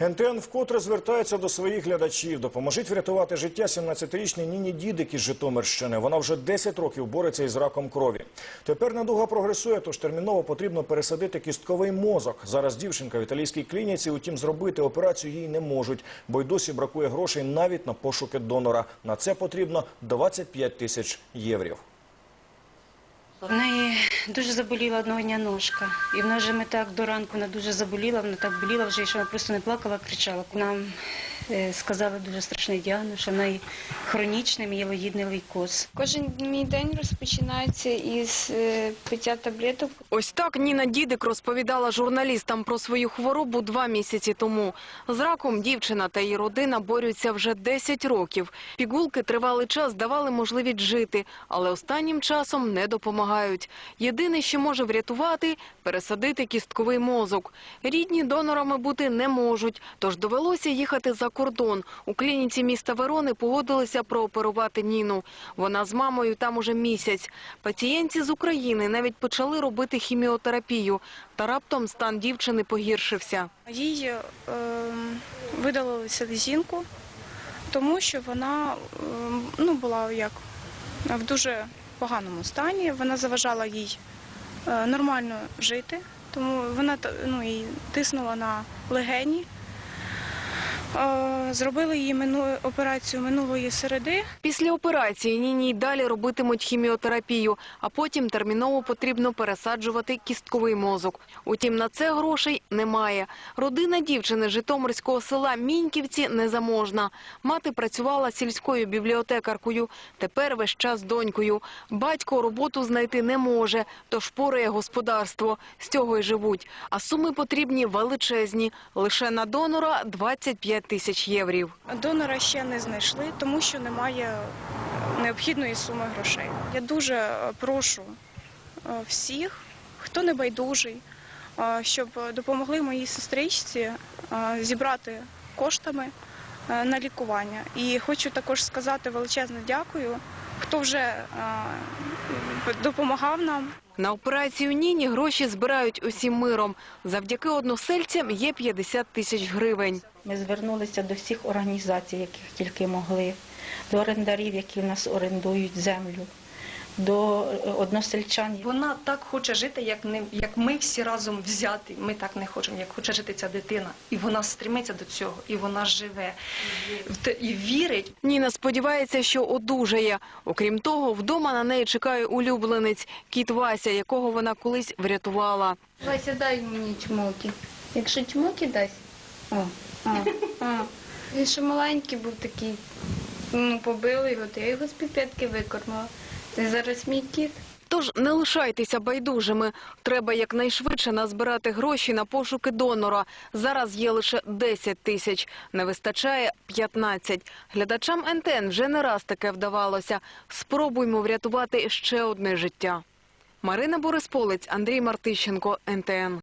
НТН вкотре звертається до своїх глядачів. Допоможіть врятувати життя 17-річній Ніні Дідик із Житомирщини. Вона вже 10 років бореться із раком крові. Тепер недуга прогресує, тож терміново потрібно пересадити кістковий мозок. Зараз дівчинка в італійській клініці, утім, зробити операцію їй не можуть, бо й досі бракує грошей навіть на пошуки донора. На це потрібно 25 тисяч єврів. В неї дуже заболіла одного дня ножка. І вона вже ми так до ранку вона дуже заболіла, вона так боліла вже, що вона просто не плакала, кричала. Нам сказали дуже страшний діагноз, що в неї хронічний мієлоїдний лейкоз. Кожен мій день розпочинається із е, пиття таблеток. Ось так Ніна Дідик розповідала журналістам про свою хворобу два місяці тому. З раком дівчина та її родина борються вже 10 років. Пігулки тривалий час давали можливість жити, але останнім часом не допомагають. Єдине, що може врятувати – пересадити кістковий мозок. Рідні донорами бути не можуть, тож довелося їхати за кордон. У клініці міста Верони погодилися прооперувати Ніну. Вона з мамою там уже місяць. Пацієнтці з України навіть почали робити хіміотерапію. Та раптом стан дівчини погіршився. Їй е, видалили селезінку, тому що вона е, ну, була як в дуже поганому стані. Вона заважала їй е, нормально жити, тому вона ну, і тиснула на легені. Зробили мину, операцію минулої середи. Після операції Ніні й далі робитимуть хіміотерапію, а потім терміново потрібно пересаджувати кістковий мозок. Утім, на це грошей немає. Родина дівчини Житомирського села Міньківці незаможна. Мати працювала сільською бібліотекаркою, тепер весь час донькою. Батько роботу знайти не може, тож порає господарство. З цього й живуть. А суми потрібні величезні. Лише на донора 25 тисяч єврів. Донора ще не знайшли, тому що немає необхідної суми грошей. Я дуже е, прошу е, всіх, хто не байдужий, е, щоб допомогли моїй сестричці зібрати коштами на лікування. І хочу також сказати величезне дякую, хто вже е, допомагав нам. На операцію Ніні гроші збирають усім миром. Завдяки односельцям є 50 тисяч гривень. Ми звернулися до всіх організацій, яких тільки могли, до орендарів, які в нас орендують землю, до е, односельчан. Вона так хоче жити, як не як ми всі разом взяти. Ми так не хочемо, як хоче жити ця дитина. І вона стремиться до цього, і вона живе В те- і вірить. Ніна сподівається, що одужає. Окрім того, вдома на неї чекає улюбленець – кіт Вася, якого вона колись врятувала. Вася, дай мені чмоки. Якщо чмоки дасть. О, о, о. Він ще маленький був такий. Ну, побили його, то я його з піпетки викормила. Це зараз мій кіт. Тож не лишайтеся байдужими. Треба якнайшвидше назбирати гроші на пошуки донора. Зараз є лише 10 тисяч. Не вистачає 15. Глядачам НТН вже не раз таке вдавалося. Спробуймо врятувати ще одне життя. Марина Борисполець, Андрій Мартищенко, НТН.